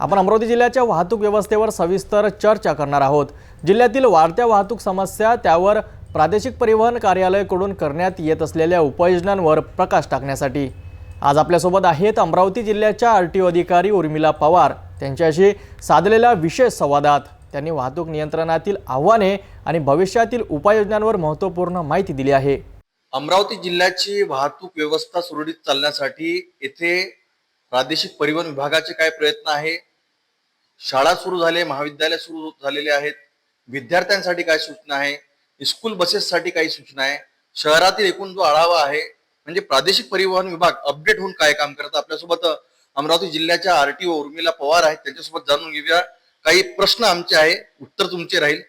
आपण अमरावती जिल्ह्याच्या वाहतूक व्यवस्थेवर सविस्तर चर्चा करणार आहोत. जिल्ह्यातील वाढत्या वाहतूक समस्या त्यावर प्रादेशिक परिवहन कार्यालयाकडून करण्यात येत असलेल्या उपाययोजनांवर प्रकाश टाकण्यासाठी. आज आपल्यासोबत आहेत अमरावती जिल्ह्याच्या आर टी ओ अधिकारी उर्मिला पवार. त्यांच्याशी साधलेल्या विशेष संवादात त्यांनी वाहतूक नियंत्रणातील आव्हाने आणि भविष्यातील उपाययोजनांवर महत्त्वपूर्ण माहिती दिली आहे. अमरावती जिल्ह्याची वाहतूक व्यवस्था सुरळीत चालण्यासाठी येथे प्रादेशिक परिवहन विभागाचे काय प्रयत्न आहे? शाळा सुरू झाले महाविद्यालय सुरू झालेले आहेत. विद्यार्थ्यांसाठी काय सूचना आहे. स्कूल बसेससाठी काही सूचना आहे. शहरातील एकूण जो आढावा आहे म्हणजे प्रादेशिक परिवहन विभाग अपडेट होऊन काय काम करतं आपल्यासोबत अमरावती जिल्ह्याच्या आरटीओ उर्मिला पवार आहेत. त्यांच्यासोबत जाणून घेऊया. काही प्रश्न आमचे आहे उत्तर तुमचे राहील.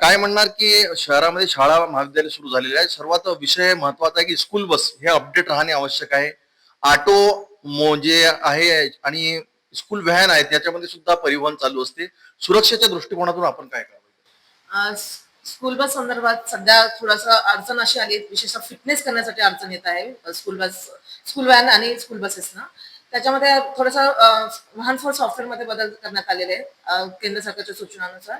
काय म्हणणार की शहरामध्ये शाळा महाविद्यालय सुरू झालेले आहे सर्वात विषय महत्त्वाचा आहे की स्कूल बस हे अपडेट राहणे आवश्यक आहे. ऑटो मो जे आहे आणि स्कूल व्हॅन आहेत याच्यामध्ये सुद्धा परिवहन चालू असते. सुरक्षेच्या दृष्टिकोनातून आपण काय करावं? स्कूल बस संदर्भात सध्या थोडासा अडचण अशी आली विशेषतः फिटनेस करण्यासाठी अडचण येत आहे स्कूल बस स्कूल व्हॅन आणि स्कूल बसेसना त्याच्यामध्ये थोडंसं वाहन फोर सॉफ्टवेअरमध्ये बदल करण्यात आलेले आहेत केंद्र सरकारच्या सूचनानुसार.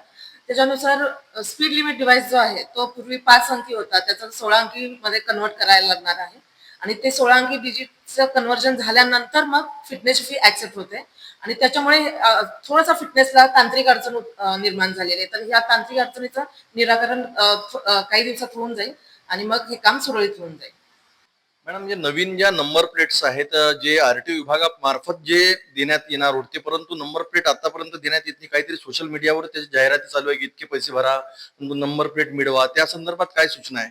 त्याच्यानुसार स्पीड लिमिट डिव्हाइस जो आहे तो पूर्वी पाच अंकी होता त्याचा सोळा अंकी मध्ये कन्वर्ट करायला लागणार आहे. आणि ते सोळा अंकी डिजिटचं कन्वर्जन झाल्यानंतर मग फिटनेसची फी ऍक्सेप्ट होते. आणि त्याच्यामुळे थोडासा फिटनेसला तांत्रिक अडचण निर्माण झालेली आहे. तर ह्या तांत्रिक अडचणीचं निराकरण काही दिवसात होऊन जाईल आणि मग हे काम सुरळीत होऊन जाईल. मॅडम जे नवीन ज्या नंबर प्लेट्स आहेत जे जे आरटीओ विभागामार्फत जे देण्यात येणार होते परंतु नंबर प्लेट आतापर्यंत देण्यात येत नाही. काहीतरी सोशल मीडियावर त्याची जाहिराती चालू आहे की इतके पैसे भरा नंबर प्लेट मिळवा. त्या संदर्भात काय सूचना आहे?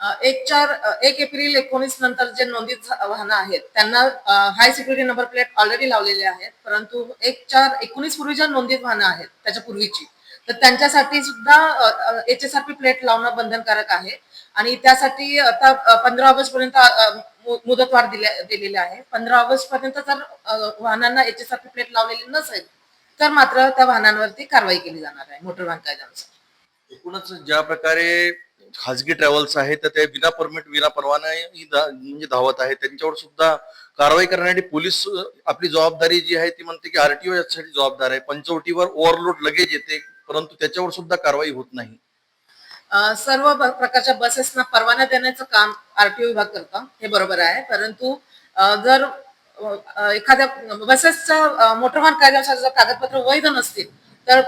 एक चार एक एप्रिल एकोणीस नंतर जे नोंदीत वाहन वाहनं आहेत त्यांना high security number plate already लावलेले आहेत परंतु एक चार एकोणीस पूर्वी ज्या नोंदित वाहनं आहेत त्याच्या पूर्वीची तर त्यांच्यासाठी सुद्धा H S R P plate लावणं बंधनकारक आहे. आणि त्यासाठी आता पंधरा ऑगस्ट पर्यंत मुदतवाढ दिल्या दिलेली आहे. पंधरा ऑगस्ट पर्यंत जर वाहनांना H S R P plate लावलेली नसेल तर मात्र त्या वाहनांवरती कारवाई केली जाणार आहे मोटर वाहन कायद्यानुसार. एकूणच ज्या प्रकारे खाजगी ट्रॅव्हल्स आहेत तर ते विना परमिट विना परवाना म्हणजे धावत आहेत त्यांच्यावर सुद्धा कारवाई करण्यासाठी पोलीस आपली जबाबदारी जी आहे ती म्हणते की आरटीओ यासाठी जबाबदार आहे. पंचवटीवर ओव्हरलोड लगेच येते परंतु त्याच्यावर सुद्धा कारवाई होत नाही. सर्व प्रकारच्या बसेसना परवाना देण्याचं काम आरटीओ विभाग करतं. हे बरोबर आहे. परंतु जर एखाद्या बसेसच्या मोटरवाहन कायद्यानुसार जर कागदपत्र वैध नसतील तर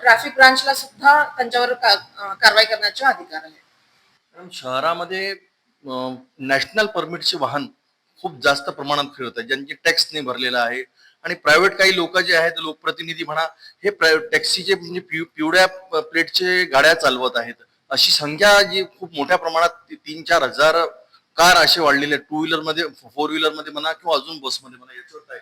ट्रॅफिक ब्रांचला सुद्धा त्यांच्यावर कारवाई करण्याचे अधिकार आहे शहरामध्ये नॅशनल परमिटचे वाहन खूप जास्त प्रमाणात फिरत आहेत ज्यांची टॅक्स नाही भरलेला आहे आणि प्रायव्हेट काही लोक जे आहेत लोकप्रतिनिधी म्हणा हे टॅक्सीचे म्हणजे पिव- पिवळ्या प्लेटचे गाड्या चालवत आहेत. अशी संख्या जी खूप मोठ्या प्रमाणात तीन चार हजार कार असे वाढलेले आहेत टू व्हीलरमध्ये फोर व्हीलरमध्ये म्हणा किंवा अजून बसमध्ये म्हणा याच्यावर काय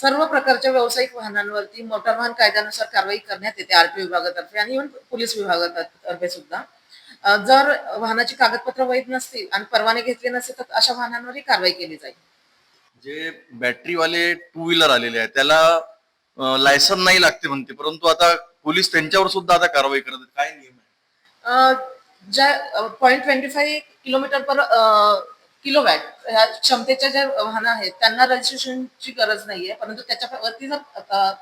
सर्व प्रकारच्या व्यावसायिक वाहनांवरती मोटार वाहन कायद्यानुसार कारवाई करण्यात येते आरटीओ विभागातर्फे आणि इव्हन पोलीस विभागातर्फे सुद्धा. जर वाहनाची कागदपत्र वैध नसतील आणि परवाने घेतले नसतील तर अशा वाहनांवरही कारवाई केली जाईल. जे बॅटरीवाले टू व्हीलर आलेले आहेत त्याला लायसन नाही लागते म्हणते परंतु आता पोलीस त्यांच्यावर सुद्धा आता कारवाई करत आहेत. काय नियम आहे? ज्या point twenty five kilometre per kilo watt. ह्या क्षमतेच्या ज्या वाहनं आहेत त्यांना रजिस्ट्रेशनची गरज नाहीये. परंतु त्याच्यावरती जर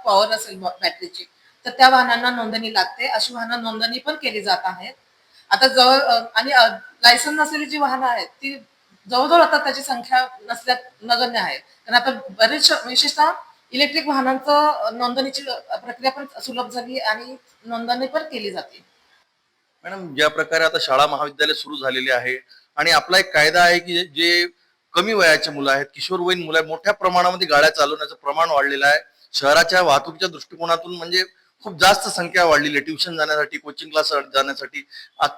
पॉवर असेल बॅटरीची तर त्या वाहनांना नोंदणी लागते. अशी वाहनं नोंदणी पण केली जात आहेत. आता जवळ आणि लायसन नसलेली जी वाहनं आहेत ती जवळजवळ आता त्याची संख्या नसल्या नगण्य आहे कारण आता बरेच विशेषतः इलेक्ट्रिक वाहनांचं नोंदणीची प्रक्रिया पण सुलभ झाली आणि नोंदणी पण केली जाते. मॅडम ज्या प्रकारे आता शाळा महाविद्यालय सुरू झालेली आहे आणि आपला एक कायदा आहे की जे कमी वयाचे मुलं आहेत किशोरवयीन मुलं आहेत मोठ्या प्रमाणामध्ये गाड्या चालवण्याचं प्रमाण वाढलेलं आहे. शहराच्या वाहतुकीच्या दृष्टिकोनातून म्हणजे खूप जास्त संख्या वाढलेली आहे. ट्युशन जाण्यासाठी कोचिंग क्लास जाण्यासाठी.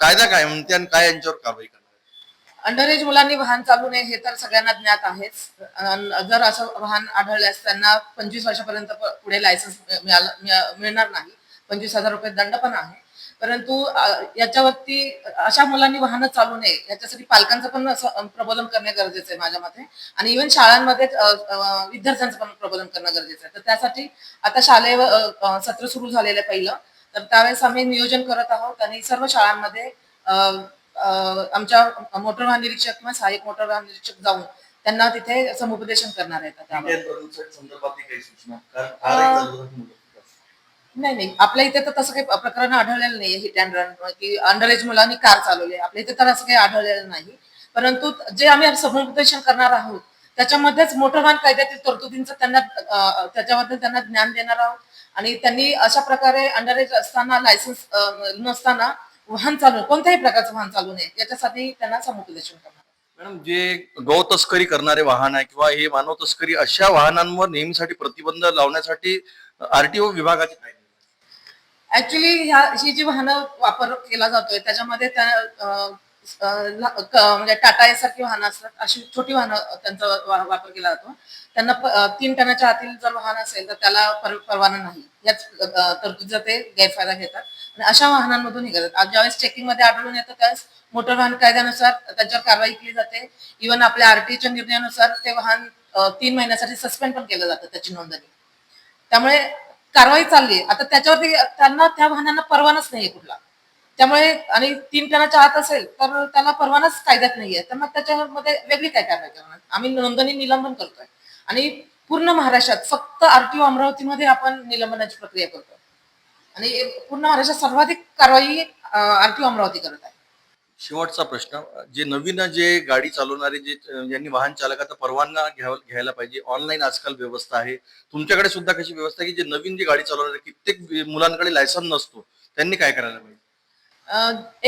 कायदा काय म्हणते आणि काय यांच्यावर कारवाई करणार आहे? अंडर एज मुलांनी वाहन चालू नये हे तर सगळ्यांना ज्ञात आहेच. जर असं वाहन आढळल्यास त्यांना पंचवीस वर्षापर्यंत पुढे लायसन्स मिळणार नाही. पंचवीस हजार रुपये दंड पण आहे. परंतु याच्यावरती अशा मुलांनी वाहनं चालू नये. याच्यासाठी पालकांचं पण प्रबोधन करणे गरजेचं आहे माझ्या मते. आणि इव्हन शाळांमध्ये विद्यार्थ्यांचं पण प्रबोधन करणं गरजेचं आहे. तर त्यासाठी आता शालेय सत्र सुरू झालेलं आहे पहिलं. तर त्यावेळेस आम्ही नियोजन करत आहोत आणि सर्व शाळांमध्ये आमच्या मोटर वाहन निरीक्षक किंवा सहाय्यक मोटर वाहन निरीक्षक जाऊन त्यांना तिथे समुपदेशन करणार आहेत नाही नाही. आपल्या इथे तर तसं काही प्रकरण आढळलेलं नाही हिट अँड रन की अंडरएज मुलांनी कार चालवली आपल्या इथे तर असं काही आढळलेलं नाही. परंतु जे आम्ही समुपदेशन करणार आहोत त्याच्यामध्येच मोठं वाहन कायद्यातील तरतुदींचं त्यांना त्याच्याबद्दल त्यांना ज्ञान देणार आहोत. आणि त्यांनी अशा प्रकारे अंडरएज असताना लायसन्स नसताना वाहन चालू कोणत्याही प्रकारचं वाहन चालू नये याच्यासाठी त्यांना समुपदेशन करणार मॅडम जे गौ तस्करी करणारे वाहन आहे किंवा हे मानव तस्करी अशा वाहनांवर नेहमीसाठी प्रतिबंध लावण्यासाठी आरटीओ विभागाचे ऍक्च्युली ह्या ही जी वाहनं वापर केला जातोय त्याच्यामध्ये त्या म्हणजे टाटा यासारखी वाहनं असतात अशी छोटी वाहनं त्यांचा वापर केला जातो. त्यांना तीन टनाच्या आतील जर वाहन असेल तर त्याला परवाना नाही. याच तरतुदीचा ते गैरफायदा घेतात. आणि अशा वाहनांमधून हे करतात ज्यावेळेस चेकिंगमध्ये आढळून येतं त्यावेळेस मोटर वाहन कायद्यानुसार त्यांच्यावर कारवाई केली जाते. इव्हन आपल्या आरटीच्या निर्णयानुसार ते वाहन तीन महिन्यासाठी सस्पेंड पण केलं जातं त्याची नोंदणी. त्यामुळे कारवाई चालली आता त्याच्यावरती त्यांना त्या वाहनांना परवानाच नाहीये कुठला. त्यामुळे आणि तीन टनाच्या आत असेल तर त्याला परवानाच कायद्यात नाहीये तर मग त्याच्यामध्ये वेगळी काय कारवाई करणार? आम्ही नोंदणी निलंबन करतोय. आणि पूर्ण महाराष्ट्रात फक्त आरटीओ अमरावतीमध्ये आपण निलंबनाची प्रक्रिया करतोय. आणि पूर्ण महाराष्ट्रात सर्वाधिक कारवाई आरटीओ अमरावती करत आहे. शेवटचा प्रश्न जे नवीन जे गाडी चालवणारे जे ज्यांनी वाहन चालकाचा परवाना घ्यावा घ्यायला पाहिजे. ऑनलाईन आजकाल व्यवस्था आहे. तुमच्याकडे सुद्धा कशी व्यवस्था आहे की जे नवीन जे गाडी चालवणारे कित्येक मुलांकडे लायसन नसतो त्यांनी काय करायला पाहिजे?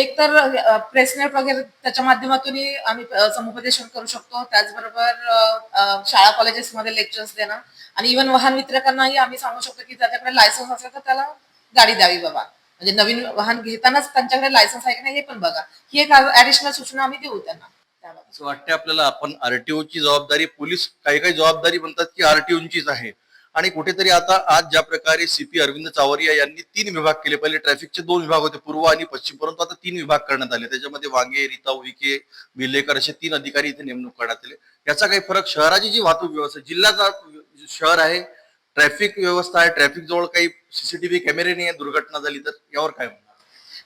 एक तर प्रेसनेट वगैरे त्याच्या माध्यमातून आम्ही समुपदेशन करू शकतो. त्याचबरोबर शाळा कॉलेजेसमध्ये लेक्चर्स देणं. आणि इव्हन वाहन वितरकांनाही आम्ही सांगू शकतो की त्याच्याकडे लायसन्स असेल तर त्याला गाडी द्यावी बाबा. म्हणजे नवीन वाहन घेतानाच त्यांच्याकडे लायसन्स आहे की नाही हे पण बघा. ही एक ऍडिशनल सूचना आम्ही देऊ त्यांना. असं वाटतं आपल्याला आपण आरटीओची जबाबदारी पोलीस काही काही जबाबदारी म्हणतात की आरटीओचीच आहे. आणि कुठेतरी आता आज ज्या प्रकारे सीपी अरविंद चावरिया यांनी तीन विभाग केले. पहिले ट्रॅफिकचे दोन विभाग होते पूर्व आणि पश्चिम. परंतु आता तीन विभाग करण्यात आले. त्याच्यामध्ये वांगे रीता विखे विलेकर असे तीन अधिकारी इथे नेमणूक करण्यात आले. याचा काही फरक शहराची जी वाहतूक व्यवस्था जिल्ह्याचा शहर आहे ट्रॅफिक व्यवस्था आहे ट्रॅफिक जवळ काही सीसीटीव्ही कॅमेरे नाही आहे दुर्घटना झाली तर यावर काय म्हणणार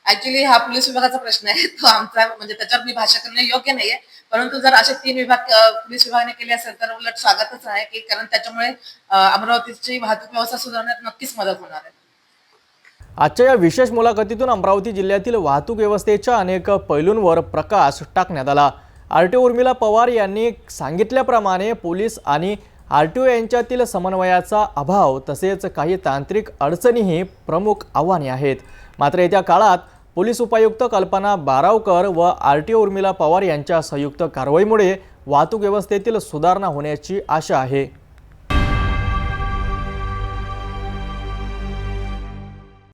ऍक्च्युली हा पोलीस विभागाचा प्रश्न आहे. तो आमचा म्हणजे त्याच्यावर मी भाषा करणं योग्य नाहीये. परंतु जर असे तीन विभाग पोलीस विभागाने केले असेल तर उलट स्वागतच आहे की कारण त्याच्यामुळे अमरावतीची वाहतूक व्यवस्था सुधारण्यात नक्कीच मदत होणार आहे. आजच्या या विशेष मुलाखतीतून अमरावती जिल्ह्यातील वाहतूक व्यवस्थेच्या अनेक पैलूंवर प्रकाश टाकण्यात आला. आर टी उर्मिला पवार यांनी सांगितल्याप्रमाणे पोलीस आणि आर टी ओ यांच्यातील समन्वयाचा अभाव तसेच काही तांत्रिक अडचणीही प्रमुख आव्हाने आहेत. मात्र येत्या काळात पोलीस उपायुक्त कल्पना बारावकर व R T O Urmila Pawar यांच्या संयुक्त कारवाईमुळे वाहतूक व्यवस्थेतील सुधारणा होण्याची आशा आहे.